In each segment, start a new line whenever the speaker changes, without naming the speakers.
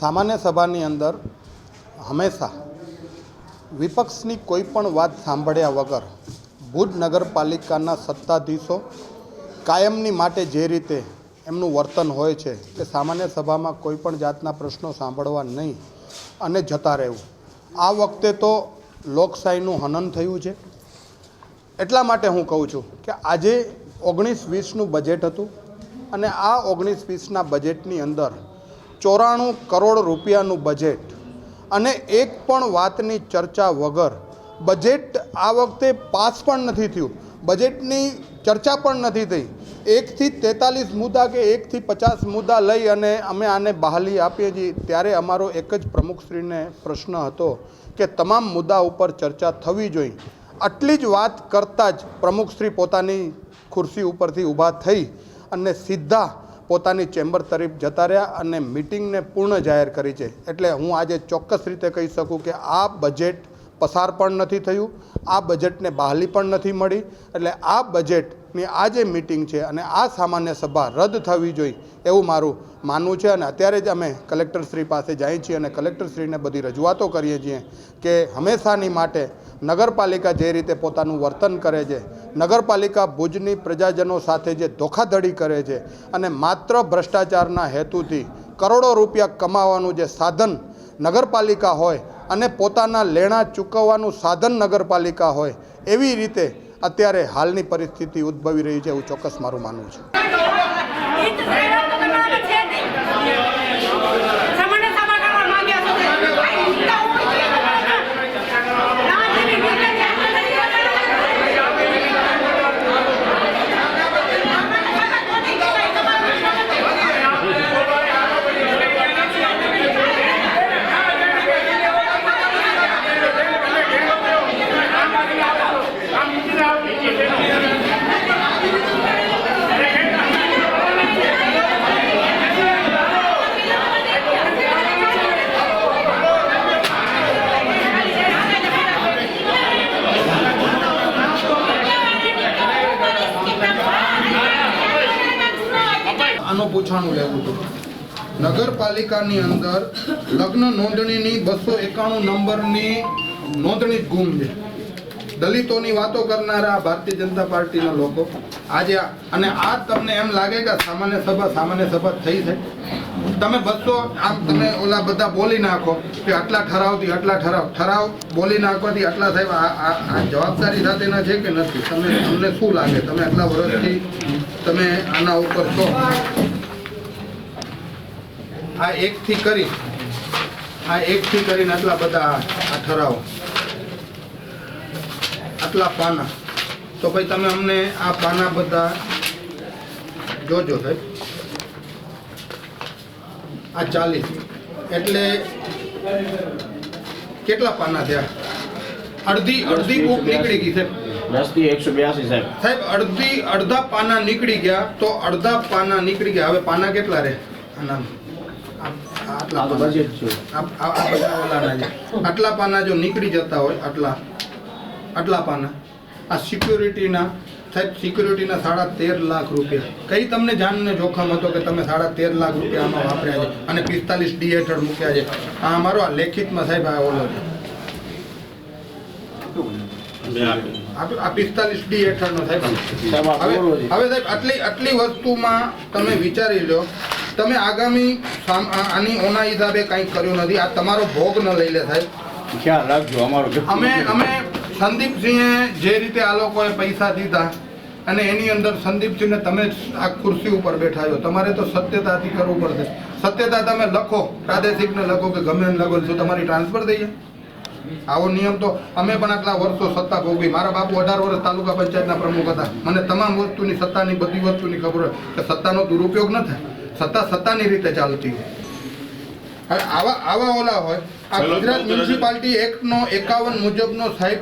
સામાન્ય સભાની અંદર હંમેશા વિપક્ષની કોઈ પણ વાત સાંભળ્યા વગર ભુજ નગરપાલિકાના સત્તાધીશો કાયમની માટે જે રીતે એમનું વર્તન હોય છે કે સામાન્ય સભામાં કોઈ પણ જાતના પ્રશ્નો સાંભળવા નહીં અને જતા રહેવું. આ વખતે તો લોકશાહીનું હનન થયું છે. એટલા માટે હું કહું છું કે આજે ઓગણીસ વીસનું બજેટ હતું અને આ ઓગણીસ વીસના બજેટની અંદર ચોરાણું કરોડ રૂપિયાનું બજેટ અને એક પણ વાતની ચર્ચા વગર બજેટ આ વખતે પાસ પણ નથી થયું. બજેટની ચર્ચા પણ નથી થઈ. એકથી તેતાલીસ મુદ્દા કે એકથી પચાસ મુદ્દા લઈ અને અમે આને બહાલી આપીએ છીએ. ત્યારે અમારો એક જ પ્રમુખશ્રીને પ્રશ્ન હતો કે તમામ મુદ્દા ઉપર ચર્ચા થવી જોઈએ. આટલી જ વાત કરતાં જ પ્રમુખશ્રી પોતાની ખુરશી ઉપરથી ઊભા થઈ અને સીધા પોતાની ચેમ્બર તરફ જતા રહ્યા અને મિટિંગને પૂર્ણ જાહેર કરી છે. એટલે હું આજે ચોક્કસ રીતે કહી શકું કે આ બજેટ પસાર પણ નથી થયું, આ બજેટને બહાલી પણ નથી મળી. એટલે આ બજેટની આ જે મિટિંગ છે અને આ સામાન્ય સભા રદ થવી જોઈએ એવું મારું માનવું છે અને અત્યારે જ અમે કલેક્ટરશ્રી પાસે જઈએ છીએ અને કલેક્ટરશ્રીને બધી રજૂઆતો કરીએ છીએ કે હંમેશાની માટે નગરપાલિકા જે રીતે પોતાનું વર્તન કરે છે, નગરપાલિકા ભુજની પ્રજાજનો સાથે જે ધોખાધડી કરે છે અને માત્ર ભ્રષ્ટાચારના હેતુથી કરોડો રૂપિયા કમાવાનું જે સાધન નગરપાલિકા હોય અને પોતાના લેણા ચૂકવવાનું સાધન નગરપાલિકા હોય એવી રીતે અત્યારે હાલની પરિસ્થિતિ ઉદ્ભવી રહી છે એવું ચોક્કસ મારું માનવું છે
સામાન્ય સભા કરવા માંગ્યા છો
આનું પૂછાણું લેવું હતું. નગરપાલિકાની અંદર લગ્ન નોંધણીની બસો એકાણું નંબરની નોંધણી ગુમ છે. દલિતોની વાતો કરનારા ભારતીય જનતા પાર્ટીના લોકો આજે અને આ તમને એમ લાગે કે સામાન્ય સભા સામાન્ય સભા થઈ છે. તમે બસો આમ તમે ઓલા બધા બોલી નાખો કે આટલા ઠરાવથી આટલા ઠરાવ. ઠરાવ બોલી નાખવાથી આટલા સાહેબ, આ જવાબદારી સાથેના છે કે નથી? તમને તમને શું લાગે? તમે આટલા વર્ષથી તમે આના ઉપર છો? આ એકથી કરી આ એકથી કરીને આટલા બધા આ ઠરાવો. આટલા પાના. તો ભાઈ તમે અમને આ પાના બધા જોજો સાહેબ. આ ચાલીસ. એટલે કેટલા પાના થયા? અડધી અડધી બુક નીકળી ગઈ સાહેબ.
દસથી એકસો બ્યાસી સાહેબ.
સાહેબ અડધી અડધા પાના નીકળી ગયા તો અડધા પાના નીકળી ગયા. હવે પાના કેટલા રહે? આના આટલા પાના.
બજેટ છે.
આ આ- આ બધા ઓલાના છે. આટલા પાના જો નીકળી જતા હોય આટલા. આટલા પાના. આ સિક્યુરિટીના સાહેબ સિક્યુરિટીના સાડા તેર લાખ રૂપિયા. કઈ તમને જાનને જોખમ હતો કે તમે સાડા તેર લાખ રૂપિયા આમાં વાપર્યા છે અને પિસ્તાલીસ ડી હેઠળ મૂક્યા છે? આ અમારો આ લેખિતમાં સાહેબ આ ઓલો છે. આ પિસ્તાલીસ ડી હેઠળનો સાહેબ. હવે સાહેબ આટલી આટલી વસ્તુમાં તમે વિચારી લો તમે આગામી આની ઓના હિસાબે કંઈ કર્યું નથી. આ તમારો ભોગ ન લઈ લે સાહેબ.
ખ્યાલ રાખજો અમારો
અમે અમે સંદીપસિંહે જે રીતે આ લોકોએ પૈસા દીધા અને એની અંદર સંદીપસિંહને તમે આ ખુરશી ઉપર બેઠા છો. તમારે તો સત્યતાથી કરવું પડશે. સત્યતા તમે લખો પ્રાદેશિકને લખો કે ગમે લખો શું તમારી ટ્રાન્સફર થઈ જાય? આવો નિયમ તો અમે પણ આટલા વર્ષો સત્તા ભોગવી. મારા બાપુ અઢાર વર્ષ તાલુકા પંચાયતના પ્રમુખ હતા. મને તમામ વસ્તુની સત્તાની બધી વસ્તુની ખબર હોય. કે સત્તાનો દુરુપયોગ ન થાય. સત્તા સત્તાની રીતે ચાલતી હોય. હવે આવા આવા ઓલા હોય આ ગુજરાત મ્યુનિસિપાલિટી એક્ટનો એકાવન મુજબનો સાહેબ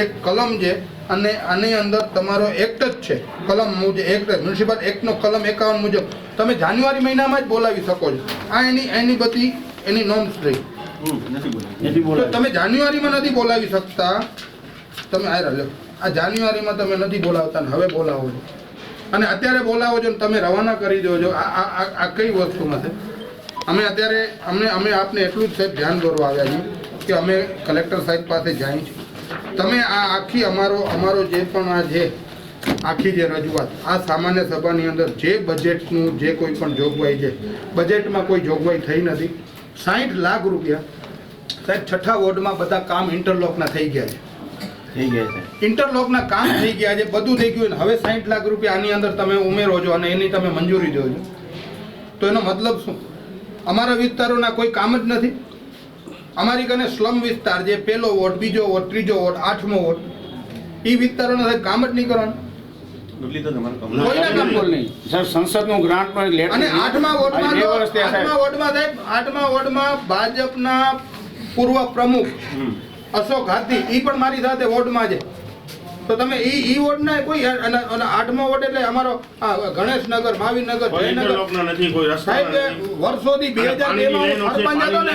એક કલમ છે અને આની અંદર તમારો એક્ટ જ છે કલમ મુજબ એક્ટ મ્યુનિસિપલ એક્ટનો કલમ એકાવન મુજબ. તમે જાન્યુઆરી મહિનામાં જ બોલાવી શકો છો. આ એની એની બધી એની નોમ્સ રહી
નથી
તો
બોલાય
તમે જાન્યુઆરીમાં નથી બોલાવી શકતા. તમે આયરા લો આ જાન્યુઆરીમાં તમે નથી બોલાવતા હવે બોલાવો છો. અને અત્યારે બોલાવો છો ને તમે રવાના કરી દો છો. આ કઈ વસ્તુ નથી અમે અત્યારે અમને અમે આપને એટલું જ સાહેબ ધ્યાન દોરવા આવ્યા છીએ કે અમે કલેક્ટર સાહેબ પાસે જાય છે. તમે આ આખી અમારો અમારો જે પણ આ જે આખી જે રજૂઆત, આ સામાન્ય સભાની અંદર જે બજેટનું જે કોઈ પણ જોગવાઈ છે બજેટમાં કોઈ જોગવાઈ થઈ નથી. સાઠ લાખ રૂપિયા, સાહેબ, છઠ્ઠા વોર્ડમાં બધા કામ ઇન્ટરલોકના થઈ ગયા છે.
થઈ ગયા છે.
ઇન્ટરલોકના કામ થઈ ગયા છે બધું થઈ ગયું હવે સાઠ લાખ રૂપિયા આની અંદર તમે ઉમેરો છો અને એની તમે મંજૂરી દો છો. તો એનો મતલબ શું? અમારા વિસ્તારોના કોઈ કામ જ નથી. અમારી કને સ્લમ વિસ્તાર જે પહેલો વોટ બીજો વોટ ત્રીજો વોટ આઠમો વોટ એ વિસ્તારોના સાહેબ કામ જ નહીં કરવાનું. કોઈના કામ બોલ? નહીં
સર સંસદનું ગ્રાન્ટ પણ લેટ
અને આઠમા વોર્ડમાં
બે
તો-
વર્ષ થયા સાહેબ.
આઠમા વોર્ડમાં સાહેબ આઠમા વોર્ડમાં ભાજપના પૂર્વ પ્રમુખ. અશોક હાથી ઈ પણ મારી સાથે વોર્ડમાં છે. તો તમે ઈ ઈ વોર્ડના કોઈ અને આઠમો વોર્ડ એટલે અમારો આ ગણેશનગર
કોઈ
જયનગર.
નથી કોઈ રસ્તા
સાહેબ વર્ષોથી બે હજાર બે માં સરપંચ હતો ને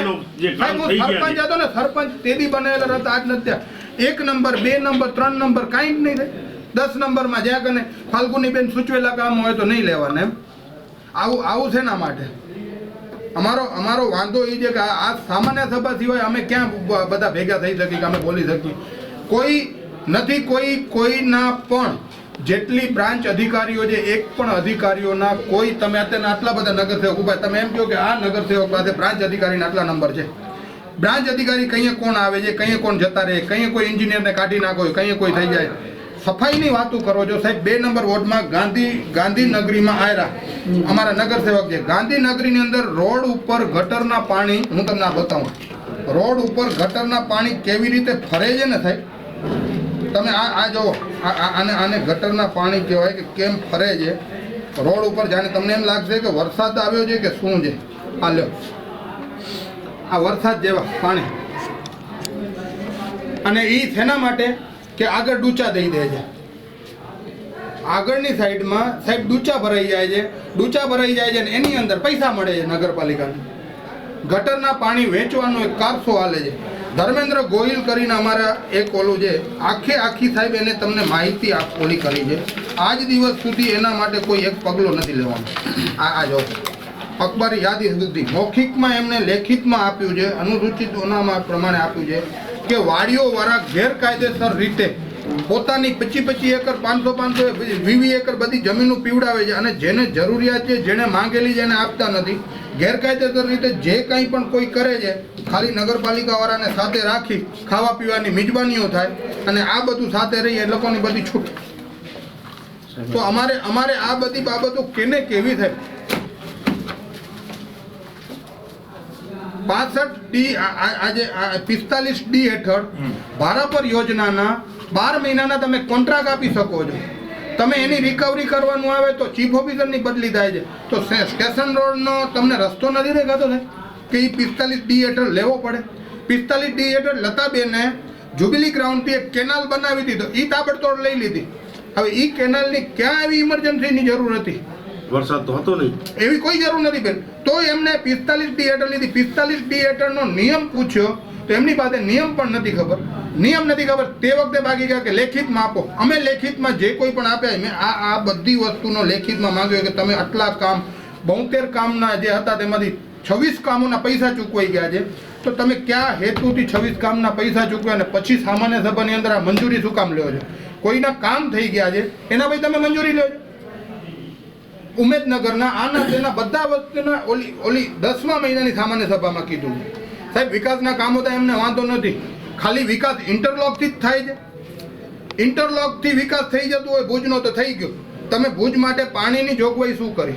સાહેબ હું સરપંચ. હતો ને સરપંચ તેથી બનાવેલા હતા આજ નથી એક નંબર બે નંબર ત્રણ નંબર કાંઈ જ નહીં થાય. દસ નંબરમાં જ્યાં કને ફાલ્ગુની બેન સૂચવેલા કામ હોય તો નહીં લેવાના એમ. આવું આવું છે ના માટે? અમારો અમારો વાંધો એ છે કે આ સામાન્ય સભા સિવાય અમે ક્યાં બધા ભેગા થઈ શકીએ કે અમે બોલી શકીએ? કોઈ નથી, કોઈ કોઈના પણ જેટલી બ્રાન્ચ અધિકારીઓ છે, એક પણ અધિકારીઓના કોઈ તમે અત્યારે આટલા બધા નગરસેવક ઊભા તમે એમ કહો કે આ નગરસેવક પાસે બ્રાન્ચ અધિકારીના આટલા નંબર છે. બ્રાન્ચ અધિકારી કઈએ કોણ આવે છે કઈએ કોણ જતા રહે કઈએ કોઈ એન્જિનિયરને કાઢી નાખો કઈએ કોઈ થઈ જાય. સફાઈની વાતો કરો છો સાહેબ, બે નંબર વોર્ડમાં ગાંધી, ગાંધીનગરીમાં આવ્યા અમારા નગરસેવક છે. ગાંધીનગરીની અંદર રોડ ઉપર ગટરના પાણી, હું તમને બતાવું. રોડ ઉપર ગટરના પાણી કેવી રીતે ફરે છે ને સાહેબ? તમે આ આ જુઓ. આને આને ગટરના પાણી કહેવાય કે કેમ ફરે છે? રોડ ઉપર જાણે તમને એમ લાગશે કે વરસાદ આવ્યો છે કે શું છે? આ લ્યો. આ વરસાદ જેવા પાણી. અને એ શેના માટે? કે આગળ ડૂચા દઈ દે છે. આગળની સાઈડમાં સાહેબ ડૂચા ભરાઈ જાય છે. ડૂચા ભરાઈ જાય છે અને એની અંદર પૈસા મળે છે નગરપાલિકાને. ગટરના પાણી વેચવાનો એક કારસો હાલે છે. ધર્મેન્દ્ર ગોહિલ કરીને અમારા એક ઓલું છે, આખે આખી સાહેબ એને તમને માહિતી ઓલી કરી છે. આજ દિવસ સુધી એના માટે કોઈ એક પગલો નથી લેવાનો. આ આ જો. અખબારી યાદી સુધી. મૌખિકમાં એમને લેખિતમાં આપ્યું છે, અનુસૂચિત ઓનામાં પ્રમાણે આપ્યું છે. કે વાડીઓ વાળા ગેરકાયદેસર રીતે પોતાની પચી પચી એકર, પાંચસો પાંચસો વીવી એકર બધી જમીનો પીવડાવે છે અને જેને જરૂરિયાત છે જેને માંગેલી છે એને આપતા નથી. ગેરકાયદેસર રીતે જે કંઈ પણ કોઈ કરે છે, ખાલી નગરપાલિકાવાળાને સાથે રાખી ખાવા પીવાની મિજબાનીઓ થાય અને આ બધું સાથે રહી એ લોકોની બધી છૂટ. તો અમારે અમારે આ બધી બાબતો કેને કેવી થાય? પાસઠ ડી આજે પિસ્તાલીસ ડી હેઠળ ભારાપર યોજનાના બાર મહિનાના તમે કોન્ટ્રાક્ટ આપી શકો છો. તમે એની રિકવરી કરવાનું આવે તો ચીફ ઓફિસરની બદલી થાય છે. તો સ્ટેશન રોડનો તમને રસ્તો નથી દેખાતો ને કે એ પિસ્તાલીસ ડી હેઠળ લેવો પડે. પિસ્તાલીસ ડી હેઠળ લતાબેને જુબિલી ગ્રાઉન્ડથી એક કેનાલ બનાવી હતી તો એ તાબડતોડ લઈ લીધી. હવે એ કેનાલની ક્યાં એવી ઇમરજન્સીની જરૂર હતી?
વરસાદ તો હતો નહીં.
એવી કોઈ જરૂર નથી બેન. તો એમને પિસ્તાલીસ ડી હેઠળ લીધી. પિસ્તાલીસ ડી હેઠળનો નિયમ પૂછ્યો. તો એમની પાસે નિયમ પણ નથી ખબર. નિયમ નથી ખબર. તે વખતે ભાગી ગયા કે લેખિતમાં આપો. અમે લેખિતમાં જે કોઈ પણ આપ્યા મેં આ આ બધી વસ્તુનો લેખિતમાં માંગ્યો કે તમે આટલા કામ, બોતેર કામના જે હતા તેમાંથી છવ્વીસ કામોના પૈસા ચૂકવાઈ ગયા છે. તો તમે કયા હેતુથી છવ્વીસ કામના પૈસા ચૂકવ્યા અને પછી સામાન્ય સભાની અંદર આ મંજૂરી શું કામ લ્યો છે? કોઈના કામ થઈ ગયા છે? એના પછી તમે મંજૂરી લ્યો છો? ઉમેદનગરના આના તેના બધા વસ્તુના ઓલી ઓલી દસમા મહિનાની સામાન્ય સભામાં કીધું. સાહેબ, વિકાસના કામો તો એમને વાંધો નથી. ખાલી વિકાસ ઇન્ટરલોકથી જ થાય છે. ઇન્ટરલોકથી વિકાસ થઈ જતો હોય, ભુજનો તો થઈ ગયો. તમે ભુજ માટે પાણીની જોગવાઈ શું કરી?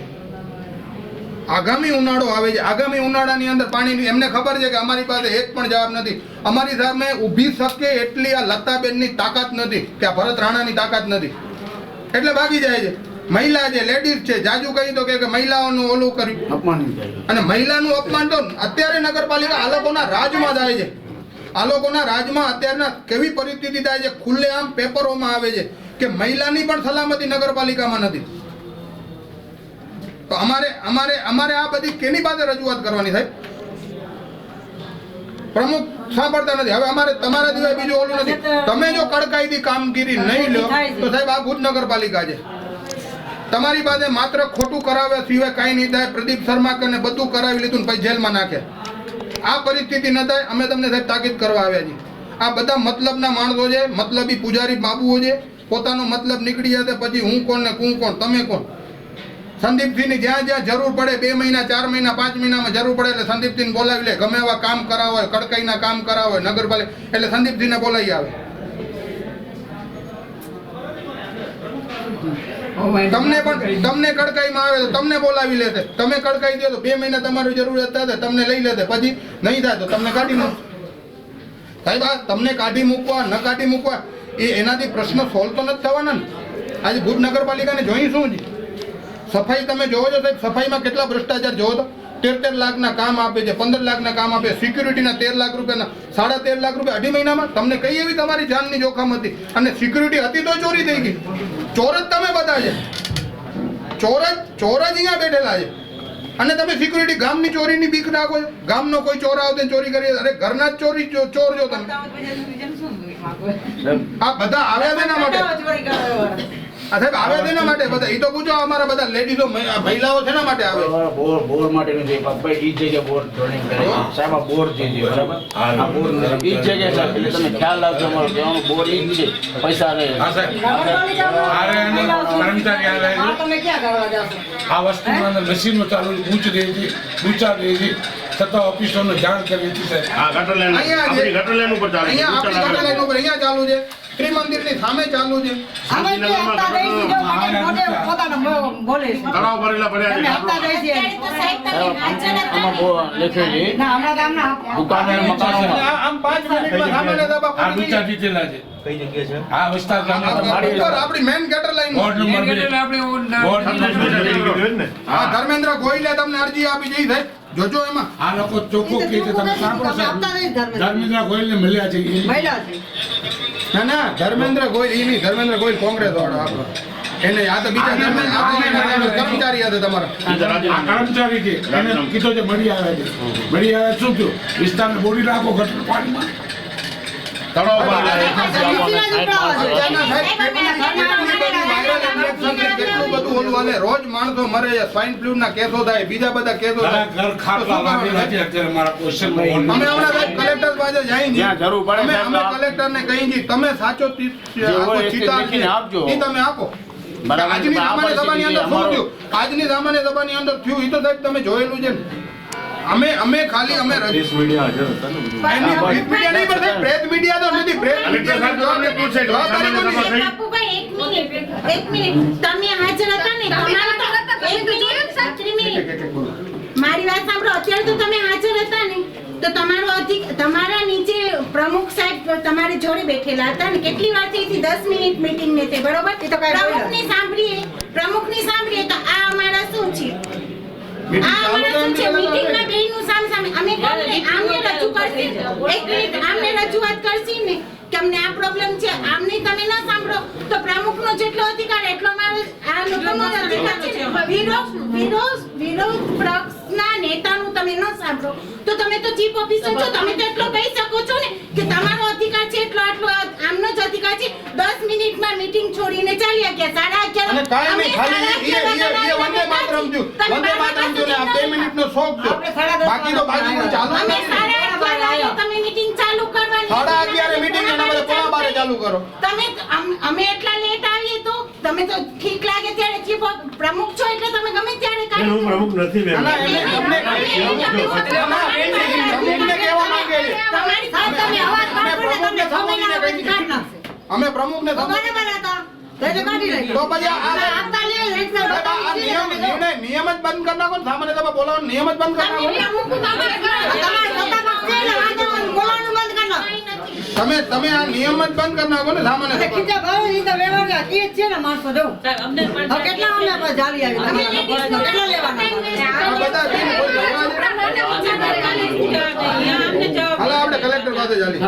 આગામી ઉનાળો આવે છે. આગામી ઉનાળાની અંદર પાણીની એમને ખબર છે કે અમારી પાસે એક પણ જવાબ નથી. અમારી સામે ઊભી શકે એટલી આ લતાબેનની તાકાત નથી, કે આ ભરત રાણાની તાકાત નથી. એટલે ભાગી જાય છે. મહિલા જે લેડીઝ છે જાજુ કહી તો કે કે મહિલાઓનું ઓલું કર્યું.
અપમાન
અને મહિલાનું અપમાન તો અત્યારે નગરપાલિકા આ લોકોના રાજમાં થાય છે. આ લોકોના રાજમાં અત્યારના કેવી પરિસ્થિતિ થાય છે? ખુલ્લેઆમ પેપરોમાં આવે છે કે મહિલાની પણ સલામતી નગરપાલિકામાં નથી. તો અમારે અમારે અમારે આ બધી કેની પાસે રજૂઆત કરવાની સાહેબ? પ્રમુખ સાંભળતા નથી. હવે અમારે તમારા સિવાય બીજું ઓલું નથી. તમે જો કડકાઈથી કામગીરી નહીં લો તો સાહેબ આ ભુજ નગરપાલિકા છે. તમારી પાસે માત્ર ખોટું કરાવ્યા સિવાય કાંઈ નહીં થાય. પ્રદીપ શર્મા કરીને બધું કરાવી લીધું ને પછી જેલમાં નાખે. આ પરિસ્થિતિ ન થાય, અમે તમને સાહેબ તાકીદ કરવા આવ્યા છીએ. આ બધા મતલબના માણસો છે, મતલબી પૂજારી બાબુઓ છે. પોતાનો મતલબ નીકળી તો પછી હું કોણ ને હું કોણ, તમે કોણ? સંદીપસિંહની જ્યાં જ્યાં જરૂર પડે, બે મહિના, ચાર મહિના, પાંચ મહિનામાં જરૂર પડે એટલે સંદીપસિંહ બોલાવી લે. ગમે એવા કામ કરાવો, કડકાઈના કામ કરાવો, નગરપાલિકા એટલે સંદીપસિંહને બોલાવી આવે. તમને પણ તમને કડકાઈમાં આવે તો તમને બોલાવી લેશે. તમે કડકાઈ દો તો બે મહિના તમારી જરૂરિયાત તો તમને લઈ લેશે. પછી નહીં થાય તો તમને કાઢી મૂક. સાહેબ, આ તમને કાઢી મૂકવા, ન કાઢી મૂકવા, એ એનાથી પ્રશ્ન સોલ્વ તો નથી થવાના ને. આજે ભુજ નગરપાલિકાને જોઈ શું સફાઈ તમે જોવો છો સાહેબ, સફાઈમાં કેટલા ભ્રષ્ટાચાર જોવો તો? તેર તેર લાખના કામ આપે છે પંદર લાખના કામ આપે સિક્યુરિટીના તેર લાખ રૂપિયાના સાડા તેર લાખ રૂપિયા અઢી મહિનામાં તમને કઈ એવી તમારી જાનની જોખમ હતી? અને સિક્યુરિટી હતી તો ચોરી થઈ ગઈ. ચોર જ તમે બધા છે. ચોર જ ચોર જ અહીંયા બેઠેલા છે. અને તમે સિક્યુરિટી ગામની ચોરીની બીક રાખો છો. ગામનો કોઈ ચોર આવતો ને ચોરી કરી અરે ઘરના જ ચોરી ચોર જો તમે. આ બધા આવ્યા છે એના માટે. સાહેબ આવ્યા છે માટે બધા એ તો પૂછો અમારા બધા લેડીઝો મહિલાઓ છે એના માટે આવે?
બોર બોર માટેનું છે પપ્પાએ ઈ જગ્યાએ બોર ડ્રોઈંગ કરે. સાહેબ આ બોર જે છે બરાબર? આ બોર. ઈ જગ્યાએ સાહેબ એટલે તમે ખ્યાલ રાખજો અમારો કહેવાનો બોર ઈ છે. પૈસા રહે.
હા સાહેબ. આરે અને કર્મચારી આ છે.
તમે ક્યાં કરવા જાશો?
આ વસ્તુમાં અંદર મશીનો ચાલુ ઊંચ રહે છે ઊંચા રહે છે. છતાં ઓફિસોને જાણ કરી હતી સાહેબ.
આ ગટર લાઈન આપણી ગટર લાઈન ઉપર ચાલે છે
અહીંયા આપણી ગટર લાઈન ઉપર અહીંયા ચાલુ છે. ત્રિમંદિરની સામે ચાલુ છે.
અમે જે હપ્તા દઈશું જો મને મોઢે પોતાનો બોલે છે.
તળાવ ભરેલા પડ્યા છે.
હપ્તા દઈશું એમ.
આમાં બોર છે
ના હમણાં ગામના
દુકાને મકાનોમાં
આમ પાંચ મિનિટમાં સામાન્ય દબાવ
આ
પતી
ઊંચા
જાય.
જીતેલા છે. આ વિસ્તાર
આ- આ-
ગામના
ઉપર આપણી main gutter line
ward number બે. વોર્ડ નંબર બે.
આ ધર્મેન્દ્ર ગોયલે તમને અરજી આપી જઈ સાહેબ જોજો એમાં.
આ લોકો ચોખ્ખું કહે છે તમે સાંભળો સાહેબ.
ધર્મેન્દ્ર.
ગોયલ ને મળ્યા છે.
મળ્યા છે.
ના ના ધર્મેન્દ્ર ગોયલ ઈ નહીં ધર્મેન્દ્ર ગોયલ કોંગ્રેસ વાળો આપણો એને આ તો બીજા કર્મચારી હતા તમારા.
કર્મચારી છે એને કીધું છે મળી આવે છે. મળી આવે શું થયું? વિસ્તારને બોડી રાખો ગટર પાણીમાં.
તળાવ.
રોજ માણસો મરે છે સ્વાઇન ફ્લૂ ના કેસો થાય બીજા બધા કેસો થાય
ઘર ખાટલા
તો શું
લાગેલા
કરવાનું?
છે અત્યારે મારા ક્વેશ્ચનમાં
અમે હમણાં કલેક્ટર પાસે જઈ છીએ.
જરૂર પડે
અમે
સાહેબ
અમે
તો આપ-
કલેક્ટરને કહી છીએ તમે સાચો તી-
જે હોય
આપો
એ. આપજો.
તમે આપો. આજની સામાન્ય સભાની અંદર શું થયું આજની સામાન્ય સભાની અંદર થયું એ તો સાહેબ તમે જોયેલું છે ને અમે અમે ખાલી અમે
પ્રેસ મીડિયા હાજર હતા ને બધું.
પ્રેસ મીડિયા નહીં પણ પ્રેસ મીડિયા તો નથી પ્રેસ
મીડિયા સાહેબ તો અમને પૂછે છે,
જવાબદારી કોની?
બાપુભાઈ, એક મિનિટ એક મિનિટ. તમે હાજર હતા ને તમારા એક મિનિટ ત્રણ મિનિટ. મારી વાત સાંભળો અત્યારે તો તમે હાજર હતા ને તો તમારો અધિક તમારા નીચે પ્રમુખ સાહેબ તમારી જોડે બેઠેલા હતા ને કેટલી વાર થઈ હતી? દસ મિનિટ મીટિંગ ને તે બરોબર?
એ તો સાંભળીએ પ્રમુખ
પ્રમુખની સાંભળીએ પ્રમુખની સાંભળીએ તો આ અમારા શું છે
Meeting
આ
ચાલુ
અમારા શું છે
એમની
મીટિંગમાં બેયનું સામ સામે અમે કોને આમને રજૂ કરશી. એક મિનિટ આમને રજૂઆત કરશી ને કે અમને આ પ્રોબ્લેમ છે. આમને તમે ના સાંભળો. તો પ્રમુખનો જેટલો અધિકાર એટલો મારો આ લોકોનો અધિકાર છે. ને. વિરોધ વિરોધ વિરોધ પક્ષના નેતાનું તમે ન સાંભળો. તો તમે તો ચીફ ઓફિસર છો. તમે તો એટલો કહી શકો છો ને કે તમારો અધિકાર છે એટલો આટલો આમનો જ અધિકાર છે. દસ મિનિટમાં મીટિંગ છોડીને ચાલ્યા ગયા. 11:30
અને નહીં, ખાલી એ- એ- વંદે માતરમ જો વંદે માતરમ જો ને આ બે મિનિટનો શોખ
દસ
બાકી તો બાકી ચાલુ
અમે 11:30 આવ્યો. તમે મીટિંગ ચાલુ કરવાની
સાડા અગિયારે meeting એના બદલે પોણા બારે ચાલુ કરો.
તમે અમે એટલા લેટ આવીએ તો તમે તો ઠીક લાગે ત્યારે ચીફ પ્રમુખ છો એટલે તમે ગમે
હું પ્રમુખ નથી બેન.
અમે
કાઢો ને
નિયમ જ બંધ કરી નાખો સામાન્ય તમે બોલાવો નિયમ જ બંધ કરી નાખો તમે તમે આ નિયમ જ બંધ કરી નાખો ને સામાન્ય
ખીચા ભાવ ઈ તો વ્યવહાર કે છે ને માણસો જો. હવે કેટલા અમે આપણે જાળી આવી કેટલા લેવાના
આ બધા બેન કોઈ જવાબ.
આપણા માટે
હાલો આપણે કલેક્ટર પાસે ચાલી